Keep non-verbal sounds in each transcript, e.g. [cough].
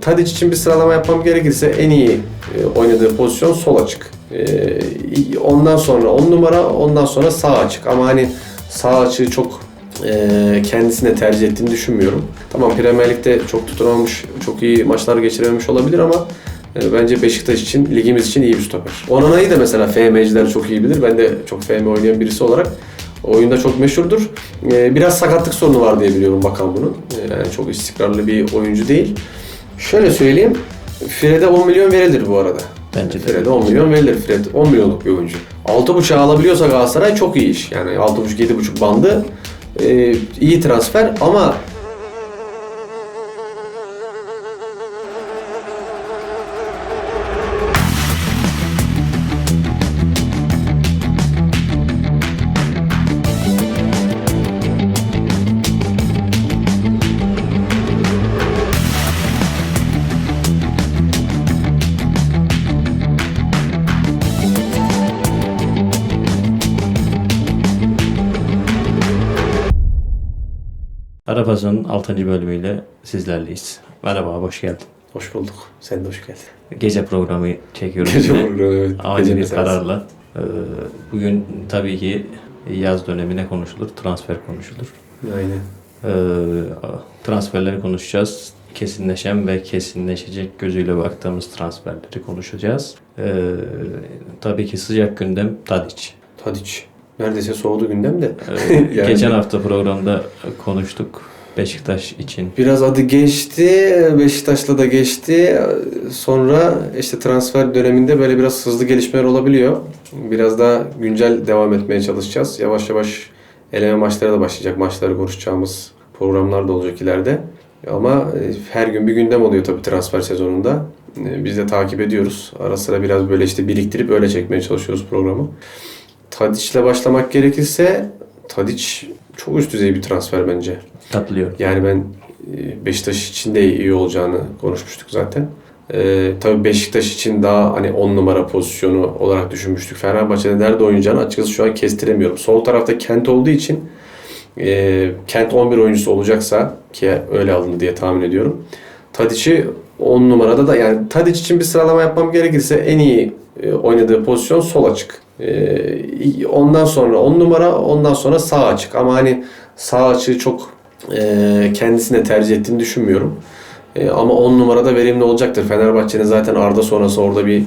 Tadic için bir sıralama yapmam gerekirse en iyi e, oynadığı pozisyon sol açık. E, ondan sonra 10 numara, ondan sonra sağ açık. Ama hani sağ açığı çok e, kendisine tercih ettiğini düşünmüyorum. Tamam Premier Lig'de çok tutunamamış, çok iyi maçlar geçirememiş olabilir ama bence Beşiktaş için, ligimiz için iyi bir stoper. Onana'yı da mesela FM'ciler çok iyi bilir. Ben de çok FM oynayan birisi olarak oyunda çok meşhurdur. Biraz sakatlık sorunu var diye biliyorum bakan bunun. Yani çok istikrarlı bir oyuncu değil. Şöyle söyleyeyim, Fred'e 10 milyon verilir bu arada. Bence de. Fred'e 10 milyon verilir. Fred 10 milyonluk bir oyuncu. 6.5'a alabiliyorsa Galatasaray çok iyi iş. Yani 6.5-7.5 bandı e, iyi transfer ama Arapaz'ın 6. bölümüyle sizlerleyiz. Merhaba, hoş geldin. hoş bulduk. Sen de hoş geldin. Gece programı çekiyoruz. Gece programı, evet. Acil bir kararla. Ee, Bugün tabii ki yaz dönemine konuşulur, transfer konuşulur. Aynen. Ee, Transferleri konuşacağız. Kesinleşen ve kesinleşecek gözüyle baktığımız transferleri konuşacağız. Ee, Tabii ki sıcak gündem Tadic. Tadic. Neredeyse soğudu gündem de. Ee, [laughs] Yani- Geçen hafta programda konuştuk Beşiktaş için. Biraz adı geçti. Beşiktaş'la da geçti. Sonra işte transfer döneminde böyle biraz hızlı gelişmeler olabiliyor. Biraz daha güncel devam etmeye çalışacağız. Yavaş yavaş eleme maçları da başlayacak. Maçları konuşacağımız programlar da olacak ileride. Ama e, her gün bir gündem oluyor tabii transfer sezonunda. E, Biz de takip ediyoruz. Ara sıra biraz böyle işte biriktirip öyle çekmeye çalışıyoruz programı. Tadic'le başlamak gerekirse Tadic çok üst düzey bir transfer bence. Katılıyorum. Yani ben e, Beşiktaş için de iyi olacağını konuşmuştuk zaten. Ee, tabii Beşiktaş için daha hani 10 numara pozisyonu olarak düşünmüştük. Fenerbahçe'de nerede oynayacağını açıkçası şu an kestiremiyorum. Sol tarafta Kent olduğu için e, Kent 11 oyuncusu olacaksa ki öyle alındı diye tahmin ediyorum. Tadic'i 10 numarada da yani Tadic için bir sıralama yapmam gerekirse en iyi e, oynadığı pozisyon sol açık. E, ondan sonra 10 numara, ondan sonra sağ açık. Ama hani sağ açığı çok e, kendisine tercih ettiğini düşünmüyorum. E, ama 10 numarada verimli olacaktır. Fenerbahçe'nin zaten Arda sonrası orada bir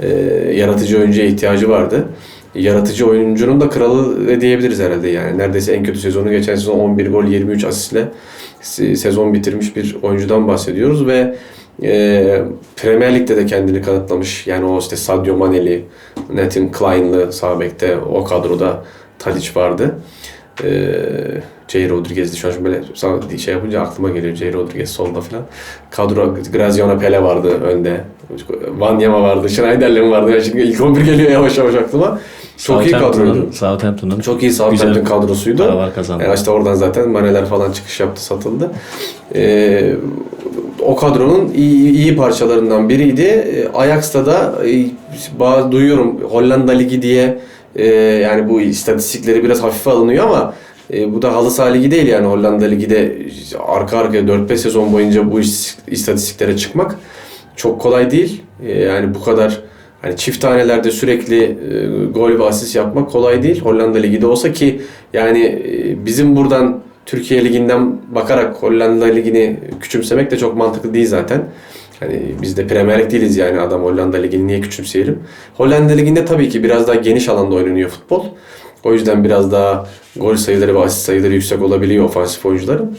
e, yaratıcı oyuncuya ihtiyacı vardı. Yaratıcı oyuncunun da kralı diyebiliriz herhalde yani. Neredeyse en kötü sezonu geçen sezon 11 gol 23 asistle se- sezon bitirmiş bir oyuncudan bahsediyoruz ve e, Premier Lig'de de kendini kanıtlamış. Yani o işte Sadio Maneli, Nathan Klein'lı sağ bekte o kadroda Tadic vardı. E, Jay Rodriguez'di şu an böyle şey yapınca aklıma geliyor Jay Rodriguez solda falan. Kadro Graziano Pele vardı önde. Vanyama vardı, Schneiderlin vardı. Yani şimdi ilk 11 geliyor yavaş yavaş aklıma. Çok iyi kadroydu. Southampton'ın Çok iyi Southampton kadrosuydu. paralar kazandı. Yani işte oradan zaten maneler falan çıkış yaptı, satıldı. Ee, o kadronun iyi, iyi parçalarından biriydi. Ee, Ajax'ta da e, bazı duyuyorum Hollanda Ligi diye e, yani bu istatistikleri biraz hafife alınıyor ama e, bu da halı saha ligi değil yani Hollanda Ligi de arka arkaya 4-5 sezon boyunca bu is- istatistiklere çıkmak çok kolay değil. E, yani bu kadar hani çift tanelerde sürekli e, gol ve asist yapmak kolay değil. Hollanda Ligi'de olsa ki yani e, bizim buradan Türkiye Ligi'nden bakarak Hollanda Ligi'ni küçümsemek de çok mantıklı değil zaten. Hani biz de Premier Lig değiliz yani adam Hollanda Ligi'ni niye küçümseyelim. Hollanda Ligi'nde tabii ki biraz daha geniş alanda oynanıyor futbol. O yüzden biraz daha gol sayıları ve asist sayıları yüksek olabiliyor ofansif oyuncuların.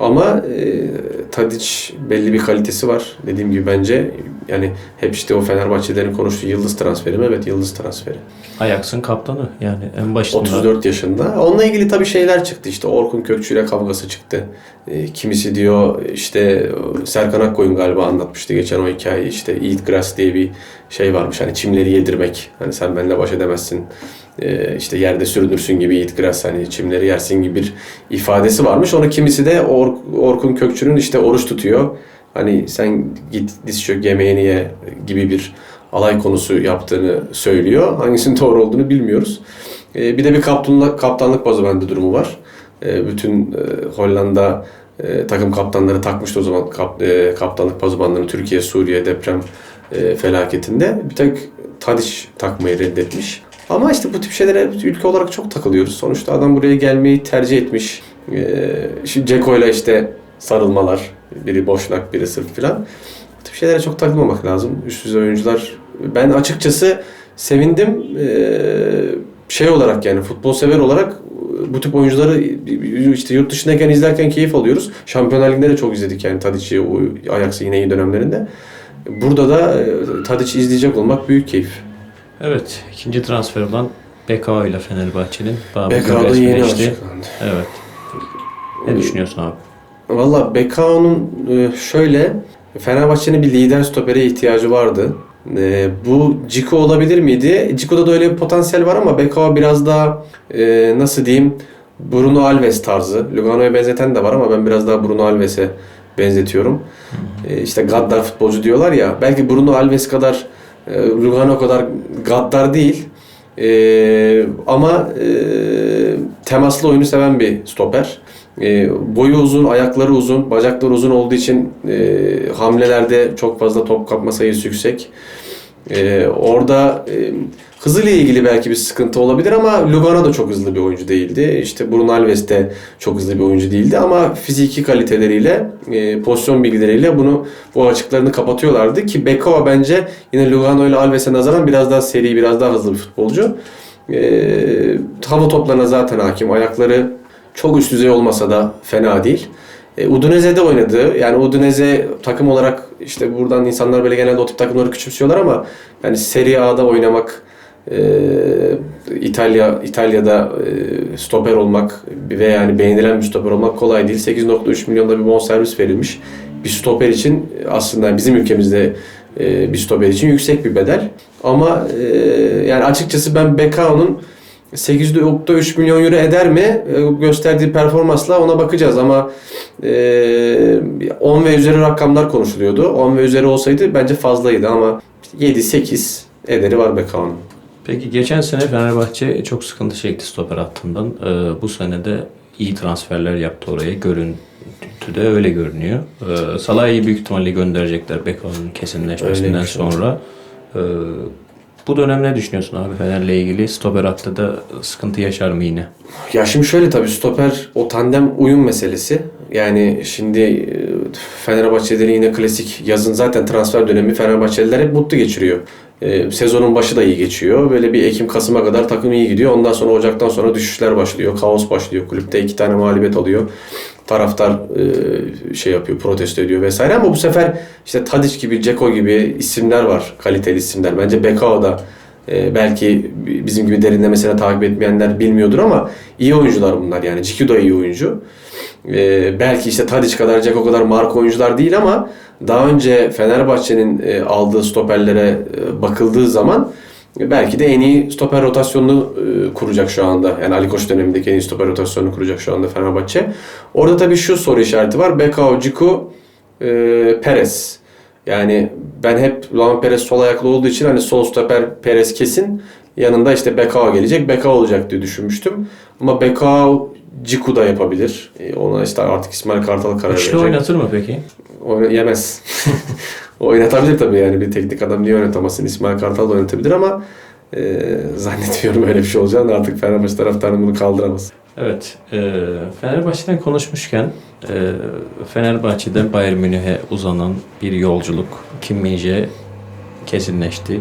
Ama e, Tadic belli bir kalitesi var. Dediğim gibi bence yani hep işte o Fenerbahçelerin konuştuğu yıldız transferi mi? Evet yıldız transferi. Ajax'ın kaptanı yani en başında. 34 yaşında. Onunla ilgili tabii şeyler çıktı. İşte Orkun Kökçü ile kavgası çıktı. E, kimisi diyor işte Serkan Akkoyun galiba anlatmıştı geçen o hikayeyi. İşte eat grass diye bir şey varmış. Hani çimleri yedirmek. Hani sen benimle baş edemezsin. E, işte yerde sürünürsün gibi eat grass hani çimleri yersin gibi bir ifadesi varmış. Onu kimisi de Or- Orkun Kökçü'nün işte oruç tutuyor. Hani sen git diz çök yemeğini ye gibi bir alay konusu yaptığını söylüyor. Hangisinin doğru olduğunu bilmiyoruz. Ee, bir de bir kaptanlık, kaptanlık bazı bende durumu var. Ee, bütün e, Hollanda e, takım kaptanları takmıştı o zaman kap, e, kaptanlık pazubanlarını Türkiye, Suriye deprem felaketinde. Bir tek Tadiç takmayı reddetmiş. Ama işte bu tip şeylere ülke olarak çok takılıyoruz. Sonuçta adam buraya gelmeyi tercih etmiş. E, şimdi Ceko'yla işte sarılmalar. Biri boşnak, biri sırf filan. Bu tip şeylere çok takılmamak lazım. Üst düzey oyuncular. Ben açıkçası sevindim. Ee, şey olarak yani futbol sever olarak bu tip oyuncuları işte yurt dışındayken izlerken keyif alıyoruz. Şampiyonlar Ligi'nde de çok izledik yani Tadic'i, Ajax'ı yine iyi dönemlerinde. Burada da e, Tadic'i izleyecek olmak büyük keyif. Evet, ikinci transfer olan BKO ile Fenerbahçe'nin BK'da yeni açıklandı. Evet. Ne düşünüyorsun abi? Valla Bekao'nun e, şöyle Fenerbahçe'nin bir lider stopere ihtiyacı vardı. E, bu Ciku olabilir miydi? Ciku'da da öyle bir potansiyel var ama Bekao biraz daha e, nasıl diyeyim Bruno Alves tarzı. Lugano'ya benzeten de var ama ben biraz daha Bruno Alves'e benzetiyorum. E, işte gaddar futbolcu diyorlar ya. Belki Bruno Alves kadar e, Lugano kadar gaddar değil. E, ama e, temaslı oyunu seven bir stoper. E, boyu uzun, ayakları uzun, bacakları uzun olduğu için e, hamlelerde çok fazla top kapma sayısı yüksek. E, orada e, hızıyla ilgili belki bir sıkıntı olabilir ama Lugano da çok hızlı bir oyuncu değildi. İşte Bruno Alves de çok hızlı bir oyuncu değildi ama fiziki kaliteleriyle, e, pozisyon bilgileriyle bunu bu açıklarını kapatıyorlardı ki Bekao bence yine Lugano ile Alves'e nazaran biraz daha seri, biraz daha hızlı bir futbolcu. E, hava toplarına zaten hakim. Ayakları çok üst düzey olmasa da fena değil. E, Udinese'de oynadı. Yani Udinese takım olarak işte buradan insanlar böyle genelde o tip takımları küçümsüyorlar ama yani Serie A'da oynamak e, İtalya İtalya'da e, stoper olmak ve yani beğenilen bir stoper olmak kolay değil. 8.3 milyonda bir bonservis verilmiş. Bir stoper için aslında bizim ülkemizde e, bir stoper için yüksek bir bedel. Ama e, yani açıkçası ben Bekao'nun 8.3 milyon euro eder mi? E, Gösterdiği performansla ona bakacağız ama e, 10 ve üzeri rakamlar konuşuluyordu. 10 ve üzeri olsaydı bence fazlaydı ama 7-8 ederi var Bekao'nun. Peki geçen sene Fenerbahçe çok sıkıntı çekti stoper hattından. Ee, bu sene de iyi transferler yaptı oraya. Görüntüde öyle görünüyor. Salah'ı büyük ihtimalle gönderecekler Beko'nun kesinleşmesinden Öyleymiş, evet. sonra. Ee, bu dönem ne düşünüyorsun abi Fener'le ilgili? Stoper hattı da sıkıntı yaşar mı yine? Ya şimdi şöyle tabii stoper o tandem uyum meselesi. Yani şimdi e, Fenerbahçelilerin yine klasik yazın zaten transfer dönemi Fenerbahçeliler hep mutlu geçiriyor. E, sezonun başı da iyi geçiyor. Böyle bir Ekim-Kasım'a kadar takım iyi gidiyor. Ondan sonra Ocak'tan sonra düşüşler başlıyor. Kaos başlıyor. Kulüpte iki tane mağlubiyet alıyor. Taraftar e, şey yapıyor, protesto ediyor vesaire. Ama bu sefer işte Tadic gibi, Ceko gibi isimler var. Kaliteli isimler. Bence Bekao da e, belki bizim gibi derinlemesine takip etmeyenler bilmiyordur ama iyi oyuncular bunlar yani. Ciku da iyi oyuncu. E, belki işte Tadic kadar, Ceko kadar marka oyuncular değil ama daha önce Fenerbahçe'nin e, aldığı stoperlere e, bakıldığı zaman e, belki de en iyi stoper rotasyonunu e, kuracak şu anda. Yani Ali Koç dönemindeki en iyi stoper rotasyonunu kuracak şu anda Fenerbahçe. Orada tabii şu soru işareti var. Bekao, Ciku, e, Perez. Yani ben hep Luan Perez sol ayaklı olduğu için hani sol stoper Perez kesin. Yanında işte Bekao gelecek. Bekao olacak diye düşünmüştüm. Ama Bekao Ciku da yapabilir. E, Ona işte artık İsmail Kartal karar Üçlü verecek. oynatır mı peki? Oyna, yemez. [laughs] Oynatabilir tabii yani bir teknik adam niye oynatamazsın? İsmail Kartal da oynatabilir ama e, zannetmiyorum öyle bir şey olacağını artık Fenerbahçe taraftarı bunu kaldıramaz. Evet. E, Fenerbahçe'den konuşmuşken e, Fenerbahçe'den Bayern Münih'e uzanan bir yolculuk Kim kesinleşti.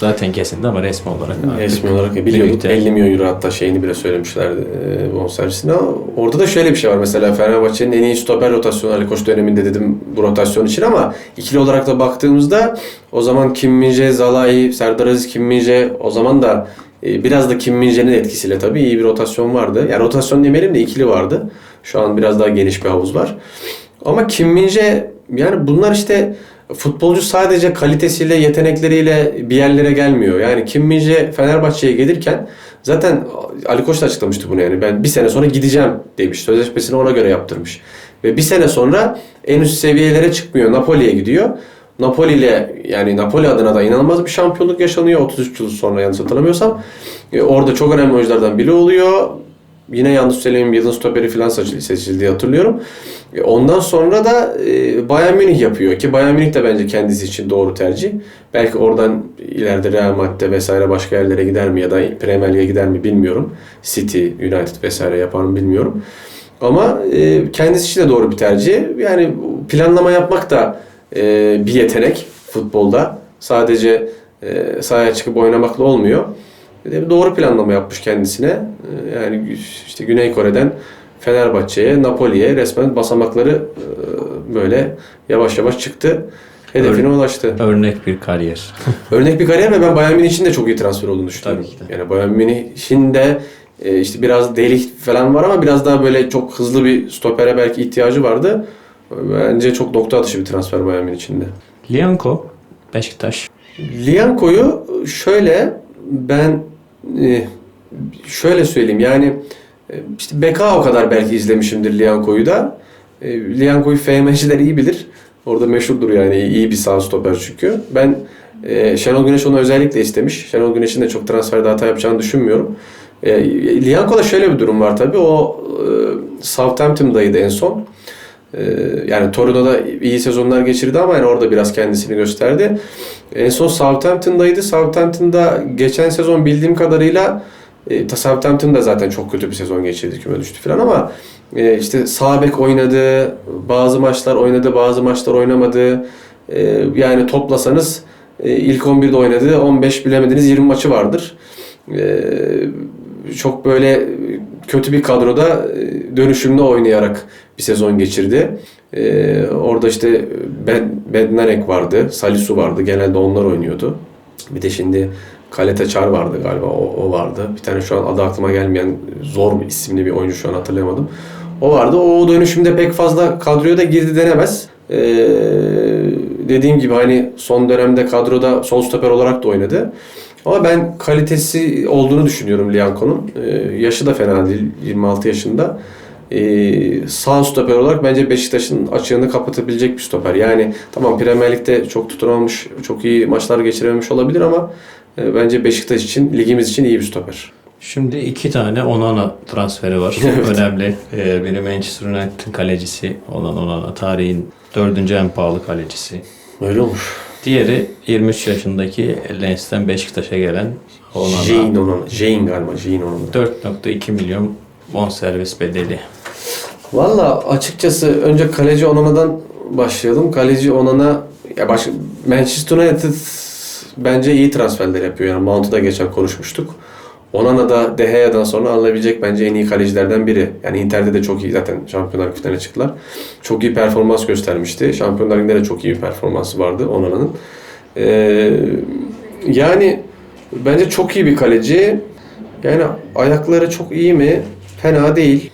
Zaten kesindi ama resmi olarak Resmi olarak biliyorduk. birlikte. 50 milyon euro hatta şeyini bile söylemişlerdi e, bonservisini ama orada da şöyle bir şey var mesela Fenerbahçe'nin en iyi stoper rotasyonu Ali Koç döneminde dedim bu rotasyon için ama ikili olarak da baktığımızda o zaman Kim Min-jae, Zalai, Serdar Aziz Kim Min-jae o zaman da e, biraz da Kim Min-jae'nin etkisiyle tabii iyi bir rotasyon vardı. Yani rotasyon demeyelim de ikili vardı. Şu an biraz daha geniş bir havuz var. Ama Kim Min-jae yani bunlar işte futbolcu sadece kalitesiyle, yetenekleriyle bir yerlere gelmiyor. Yani Kim Min-jae Fenerbahçe'ye gelirken zaten Ali Koç da açıklamıştı bunu yani. Ben bir sene sonra gideceğim demiş. Sözleşmesini ona göre yaptırmış. Ve bir sene sonra en üst seviyelere çıkmıyor. Napoli'ye gidiyor. Napoli ile yani Napoli adına da inanılmaz bir şampiyonluk yaşanıyor 33 yıl sonra yanlış hatırlamıyorsam. E, orada çok önemli oyunculardan biri oluyor. Yine yanlış söylemeyeyim yılın stoperi falan seçildi, seçildi hatırlıyorum. E, Ondan sonra da e, Bayern Münih yapıyor ki Bayern Münih de bence kendisi için doğru tercih. Belki oradan ileride Real Madrid'de vesaire başka yerlere gider mi ya da Premier Lig'e gider mi bilmiyorum. City, United vesaire yapar mı bilmiyorum. Ama e, kendisi için de doğru bir tercih. Yani planlama yapmak da bir yetenek futbolda. Sadece sahaya çıkıp oynamakla olmuyor. De doğru planlama yapmış kendisine. E, yani işte Güney Kore'den Fenerbahçe'ye, Napoli'ye resmen basamakları e, böyle yavaş yavaş çıktı. Hedefine ulaştı. Örnek bir kariyer. [laughs] Örnek bir kariyer ve ben Bayern Münih için de çok iyi transfer olduğunu düşünüyorum. Tabii ki de. Yani Bayern Münih'in de e, işte biraz delik falan var ama biraz daha böyle çok hızlı bir stopere belki ihtiyacı vardı. Bence çok nokta atışı bir transfer Bayern Münih için de. Lianco, Beşiktaş. Lianco'yu şöyle ben e, şöyle söyleyeyim yani e, işte Beka o kadar belki izlemişimdir Lianco'yu da. E, Lianco'yu FM'ciler iyi bilir. Orada meşhurdur yani iyi bir sağ stoper çünkü. Ben e, Şenol Güneş onu özellikle istemiş. Şenol Güneş'in de çok transferde hata yapacağını düşünmüyorum. E, Lianco'da şöyle bir durum var tabii. O e, Southampton'daydı en son. Ee, yani Torino'da iyi sezonlar geçirdi ama yani orada biraz kendisini gösterdi. En son Southampton'daydı. Southampton'da geçen sezon bildiğim kadarıyla e, ta Southampton da zaten çok kötü bir sezon geçirdi küme düştü falan ama e, işte sağ oynadı, bazı maçlar oynadı, bazı maçlar oynamadı. E, yani toplasanız e, ilk 11'de oynadı, 15 bilemediniz 20 maçı vardır. E, çok böyle kötü bir kadroda e, dönüşümlü oynayarak bir sezon geçirdi. Ee, orada işte ben, Bednarek vardı, Salisu vardı. Genelde onlar oynuyordu. Bir de şimdi Kalete Çar vardı galiba. O, o vardı. Bir tane şu an adı aklıma gelmeyen zor bir isimli bir oyuncu şu an hatırlayamadım. O vardı. O dönüşümde pek fazla kadroya da girdi denemez. Ee, dediğim gibi hani son dönemde kadroda sol stoper olarak da oynadı. Ama ben kalitesi olduğunu düşünüyorum Lianco'nun. Ee, yaşı da fena değil. 26 yaşında. Ee, sağ stoper olarak bence Beşiktaş'ın açığını kapatabilecek bir stoper. Yani tamam Premier Lig'de çok tutunamamış, çok iyi maçlar geçirememiş olabilir ama e, bence Beşiktaş için, ligimiz için iyi bir stoper. Şimdi iki tane Onana transferi var. [laughs] Önemli. Ee, biri Manchester United'ın kalecisi olan Onana. Tarihin dördüncü en pahalı kalecisi. Öyle olmuş. Diğeri 23 yaşındaki Lens'ten Beşiktaş'a gelen Onana. Jane Onana. Jane galiba. Jane Onana. 4.2 milyon bonservis bedeli. Valla açıkçası önce kaleci Onana'dan başlayalım. Kaleci Onana ya baş, Manchester United bence iyi transferler yapıyor. Yani Mount'u da geçen konuşmuştuk. Onana da De Gea'dan sonra alınabilecek bence en iyi kalecilerden biri. Yani Inter'de de çok iyi zaten Şampiyonlar Ligi'ne çıktılar. Çok iyi performans göstermişti. Şampiyonlar Ligi'nde de çok iyi bir performansı vardı Onana'nın. Ee, yani bence çok iyi bir kaleci. Yani ayakları çok iyi mi? Fena değil.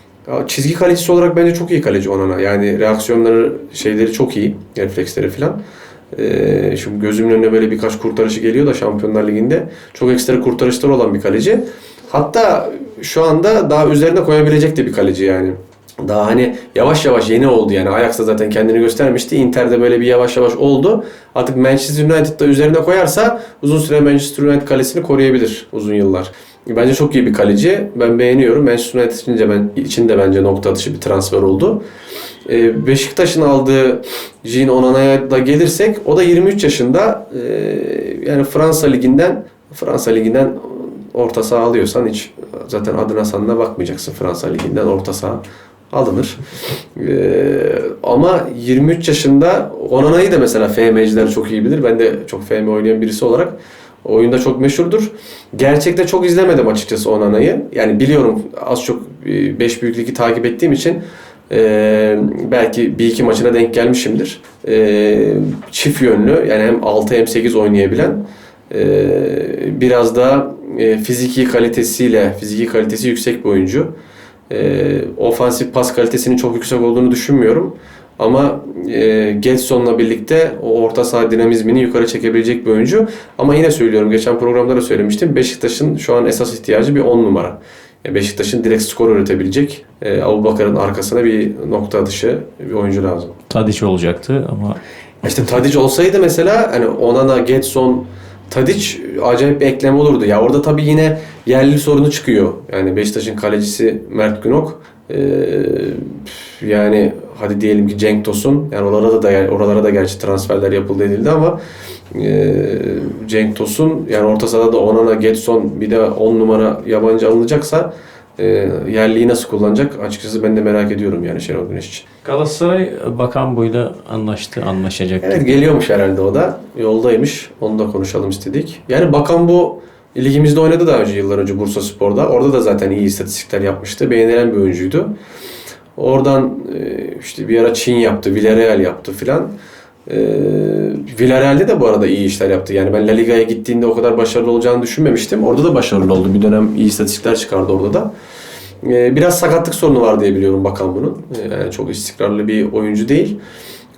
Çizgi kalecisi olarak bence çok iyi kaleci Onana. Yani reaksiyonları, şeyleri çok iyi. Refleksleri falan. Ee, şimdi gözümün önüne böyle birkaç kurtarışı geliyor da Şampiyonlar Ligi'nde. Çok ekstra kurtarışları olan bir kaleci. Hatta şu anda daha üzerine koyabilecek de bir kaleci yani. Daha hani yavaş yavaş yeni oldu yani. Ajax'ta zaten kendini göstermişti. Inter'de böyle bir yavaş yavaş oldu. Artık Manchester United'da üzerine koyarsa uzun süre Manchester United kalesini koruyabilir uzun yıllar. Bence çok iyi bir kaleci. Ben beğeniyorum. Manchester United için de, ben, için de bence nokta atışı bir transfer oldu. Ee, Beşiktaş'ın aldığı Jean Onana'ya da gelirsek o da 23 yaşında. Ee, yani Fransa Ligi'nden Fransa Ligi'nden orta saha alıyorsan hiç zaten adına sanına bakmayacaksın Fransa Ligi'nden orta saha alınır. Ee, ama 23 yaşında Onana'yı da mesela FM'ciler çok iyi bilir. Ben de çok FM oynayan birisi olarak oyunda çok meşhurdur. Gerçekte çok izlemedim açıkçası Onana'yı. Yani biliyorum az çok 5 büyük ligi takip ettiğim için e, belki bir iki maçına denk gelmişimdir. E, çift yönlü yani hem 6 hem 8 oynayabilen e, biraz da e, fiziki kalitesiyle fiziki kalitesi yüksek bir oyuncu. E, ofansif pas kalitesinin çok yüksek olduğunu düşünmüyorum. Ama e, Getson'la birlikte o orta saha dinamizmini yukarı çekebilecek bir oyuncu. Ama yine söylüyorum, geçen programda da söylemiştim. Beşiktaş'ın şu an esas ihtiyacı bir 10 numara. E, Beşiktaş'ın direkt skor üretebilecek, e, Abubakar'ın arkasına bir nokta atışı bir oyuncu lazım. Tadic olacaktı ama İşte Tadic olsaydı mesela hani Onana, Getson, Tadic acayip bir eklem olurdu. Ya orada tabii yine yerli sorunu çıkıyor. Yani Beşiktaş'ın kalecisi Mert Günok. Ee, yani hadi diyelim ki Cenk Tosun. Yani oralara da oralara da gerçi transferler yapıldı edildi ama e, Cenk Tosun yani orta sahada da Onana, Getson bir de 10 numara yabancı alınacaksa e, yerliyi nasıl kullanacak? Açıkçası ben de merak ediyorum yani Şenol Güneş için. Galatasaray Bakan Buy'la anlaştı, anlaşacak. Evet geliyormuş herhalde o da. Yoldaymış. Onu da konuşalım istedik. Yani bakan bu ligimizde oynadı daha önce yıllar önce Bursa Spor'da. Orada da zaten iyi istatistikler yapmıştı. Beğenilen bir oyuncuydu. Oradan e, işte bir ara Çin yaptı, Villarreal yaptı filan. E, Villarreal'de de bu arada iyi işler yaptı. Yani ben La Liga'ya gittiğinde o kadar başarılı olacağını düşünmemiştim. Orada da başarılı oldu. Bir dönem iyi istatistikler çıkardı orada da. E, biraz sakatlık sorunu var diye biliyorum bakan bunun. E, yani çok istikrarlı bir oyuncu değil.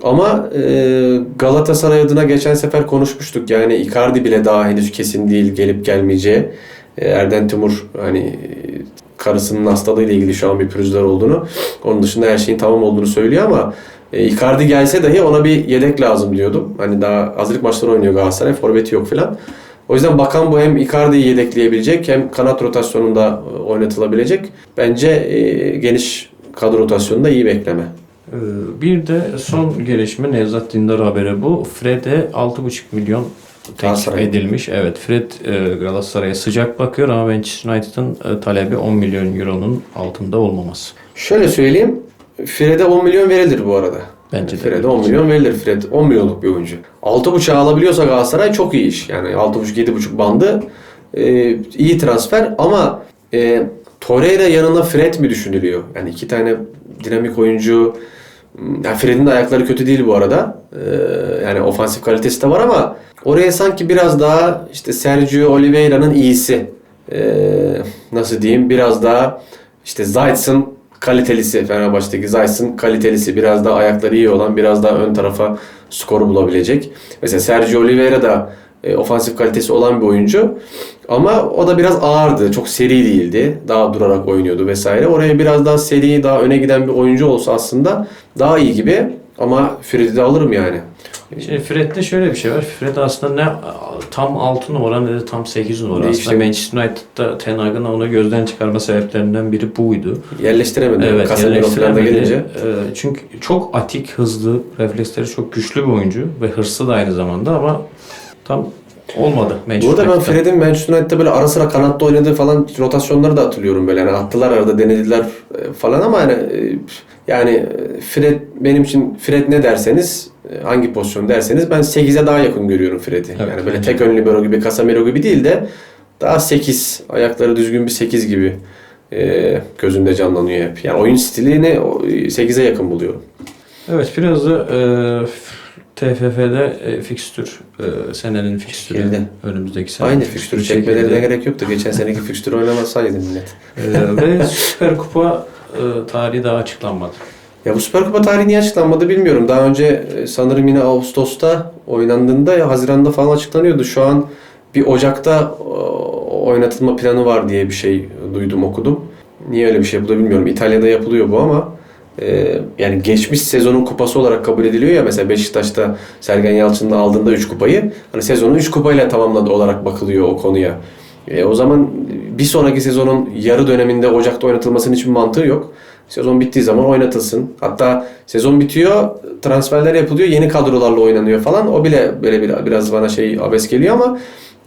Ama e, Galatasaray adına geçen sefer konuşmuştuk. Yani Icardi bile daha henüz kesin değil gelip gelmeyeceği. E, Erden Timur hani karısının hastalığıyla ilgili şu an bir pürüzler olduğunu. Onun dışında her şeyin tamam olduğunu söylüyor ama e, Icardi gelse dahi ona bir yedek lazım diyordum. Hani daha hazırlık maçları oynuyor Galatasaray. Forveti yok filan. O yüzden bakan bu hem Icardi'yi yedekleyebilecek hem kanat rotasyonunda e, oynatılabilecek. Bence e, geniş kadro rotasyonunda iyi bekleme. Ee, Bir de son gelişme Nevzat Dindar haberi bu. Fred'e 6,5 milyon teklif edilmiş. Evet Fred e, Galatasaray'a sıcak bakıyor ama Manchester United'ın e, talebi 10 milyon euronun altında olmaması. Şöyle söyleyeyim. Fred'e 10 milyon verilir bu arada. Bence de. Fred'e 10 milyon verilir. Fred 10 milyonluk bir oyuncu. 6.5'a alabiliyorsa Galatasaray çok iyi iş. Yani 6.5-7.5 bandı e, iyi transfer ama e, Torreira yanına Fred mi düşünülüyor? Yani iki tane dinamik oyuncu. Yani Fred'in de ayakları kötü değil bu arada. E, yani ofansif kalitesi de var ama oraya sanki biraz daha işte Sergio Oliveira'nın iyisi. E, nasıl diyeyim? Biraz daha işte Zayt'sın kalitelisi Fenerbahçe'deki Zayt'sın kalitelisi biraz daha ayakları iyi olan biraz daha ön tarafa skoru bulabilecek. Mesela Sergio Oliveira da e, ofansif kalitesi olan bir oyuncu ama o da biraz ağırdı. Çok seri değildi. Daha durarak oynuyordu vesaire. Oraya biraz daha seri, daha öne giden bir oyuncu olsa aslında daha iyi gibi ama Fred'i de alırım yani. Şimdi Fred'de şöyle bir şey var. Fred aslında ne tam 6 numara ne de tam 8 numara. Değişti. Aslında Manchester United'da Ten Hag'ın onu gözden çıkarma sebeplerinden biri buydu. Yerleştiremedi. Evet, yerleştiremedi. gelince. Ee, Çünkü çok atik, hızlı, refleksleri çok güçlü bir oyuncu ve hırslı da aynı zamanda ama tam olmadı Manchester Burada ben. Fred'in Manchester United'da böyle ara sıra kanatta oynadığı falan rotasyonları da hatırlıyorum böyle. Yani attılar arada denediler e, falan ama yani e, yani e, Fred benim için Fred ne derseniz hangi pozisyon derseniz ben 8'e daha yakın görüyorum Fred'i. Evet, yani böyle tek ön libero gibi Casemiro gibi değil de daha 8 ayakları düzgün bir 8 gibi e, gözümde canlanıyor hep. Yani oyun stilini o, 8'e yakın buluyorum. Evet biraz da e, TFF'de e, fikstür, e, senenin fikstürü Çekildi. önümüzdeki sene. Aynı fikstürü çekmelerine gerek yoktu. Geçen seneki fikstürü oynamasaydı millet. E, ve [laughs] Süper Kupa e, tarihi daha açıklanmadı. Ya bu Süper Kupa tarihi niye açıklanmadı bilmiyorum. Daha önce e, sanırım yine Ağustos'ta oynandığında ya Haziran'da falan açıklanıyordu. Şu an bir Ocak'ta e, oynatılma planı var diye bir şey duydum okudum. Niye öyle bir şey bu da bilmiyorum. İtalya'da yapılıyor bu ama e, yani geçmiş sezonun kupası olarak kabul ediliyor ya mesela Beşiktaş'ta Sergen Yalçın'ın aldığında 3 kupayı hani sezonu 3 kupayla tamamladı olarak bakılıyor o konuya. E, o zaman bir sonraki sezonun yarı döneminde Ocak'ta oynatılmasının hiçbir mantığı yok. Sezon bittiği zaman oynatılsın. Hatta sezon bitiyor, transferler yapılıyor, yeni kadrolarla oynanıyor falan. O bile böyle bir, biraz bana şey abes geliyor ama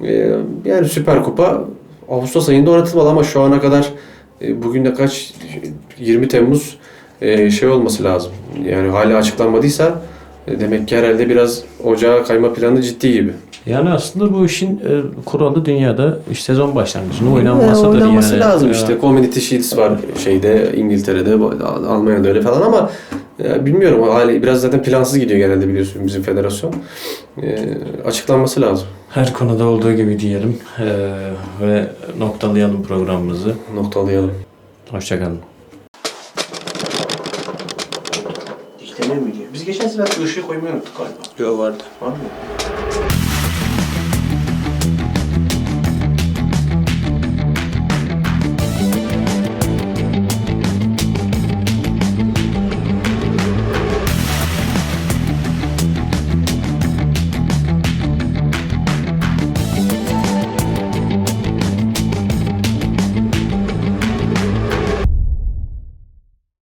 e, yani Süper Kupa Ağustos ayında oynatılmalı ama şu ana kadar e, bugün de kaç 20 Temmuz e, şey olması lazım. Yani hala açıklanmadıysa e, demek ki herhalde biraz ocağa kayma planı ciddi gibi. Yani aslında bu işin e, kuralı dünyada işte sezon başlangıcında Yani oynanmasıdır oynanması yani. lazım Ya, işte. Community Shields var şeyde İngiltere'de, Almanya'da öyle falan ama e, bilmiyorum hali biraz zaten plansız gidiyor genelde biliyorsun bizim federasyon. E, açıklanması lazım. Her konuda olduğu gibi diyelim e, ve noktalayalım programımızı. Noktalayalım. Hoşçakalın. Sefer ışığı koymayı unuttuk galiba. Yok vardı. Var mı?